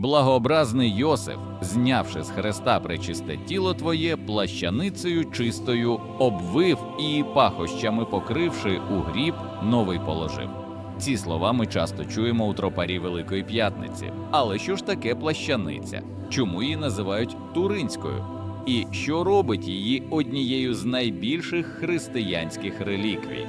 Благообразний Йосиф, знявши з хреста пречисте тіло твоє, плащаницею чистою обвив і пахощами покривши у гріб, новий положив. Ці слова ми часто чуємо у тропарі Великої П'ятниці. Але що ж таке плащаниця? Чому її називають туринською? І що робить її однією з найбільших християнських реліквій?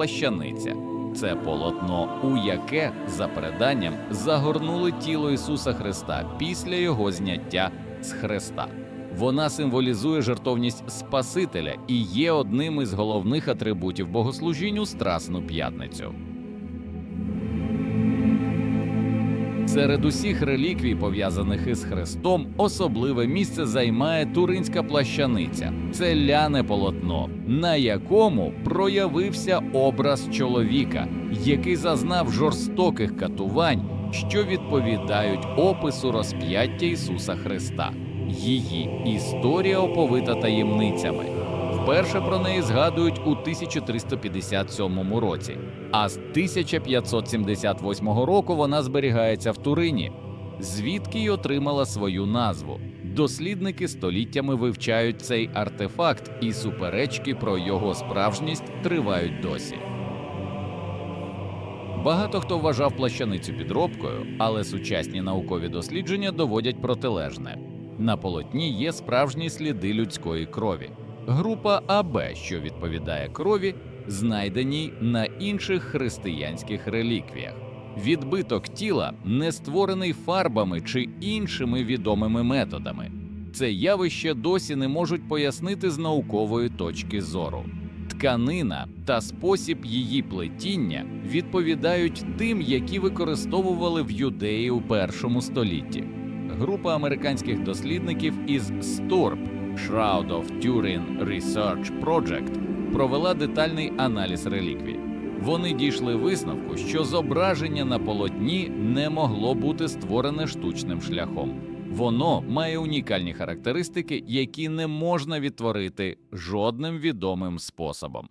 Плащаниця це полотно, у яке, за переданням, загорнули тіло Ісуса Христа після його зняття з Христа. Вона символізує жертовність Спасителя і є одним із головних атрибутів богослужінь у Страсну п'ятницю. Серед усіх реліквій, пов'язаних із Христом, особливе місце займає туринська плащаниця. Це ляне полотно, на якому проявився образ чоловіка, який зазнав жорстоких катувань, що відповідають опису розп'яття Ісуса Христа. Її історія оповита таємницями. Вперше про неї згадують у 1357 році, а з 1578 року вона зберігається в Турині, звідки й отримала свою назву. Дослідники століттями вивчають цей артефакт, і суперечки про його справжність тривають досі. Багато хто вважав плащаницю підробкою, але сучасні наукові дослідження доводять протилежне. На полотні є справжні сліди людської крові. Група АБ, що відповідає крові, знайденій на інших християнських реліквіях. Відбиток тіла не створений фарбами чи іншими відомими методами. Це явище досі не можуть пояснити з наукової точки зору. Тканина та спосіб її плетіння відповідають тим, які використовували в юдеї у першому столітті. Група американських дослідників із STORP Shroud of Turin Research Project провела детальний аналіз реліквій. Вони дійшли висновку, що зображення на полотні не могло бути створене штучним шляхом. Воно має унікальні характеристики, які не можна відтворити жодним відомим способом.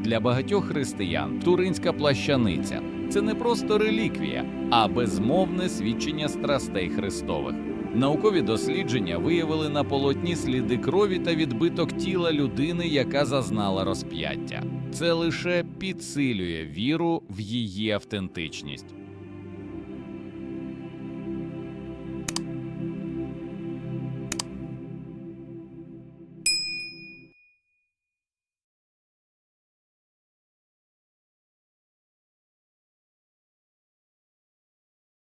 Для багатьох християн туринська плащаниця це не просто реліквія, а безмовне свідчення страстей Христових. Наукові дослідження виявили на полотні сліди крові та відбиток тіла людини, яка зазнала розп'яття. Це лише підсилює віру в її автентичність.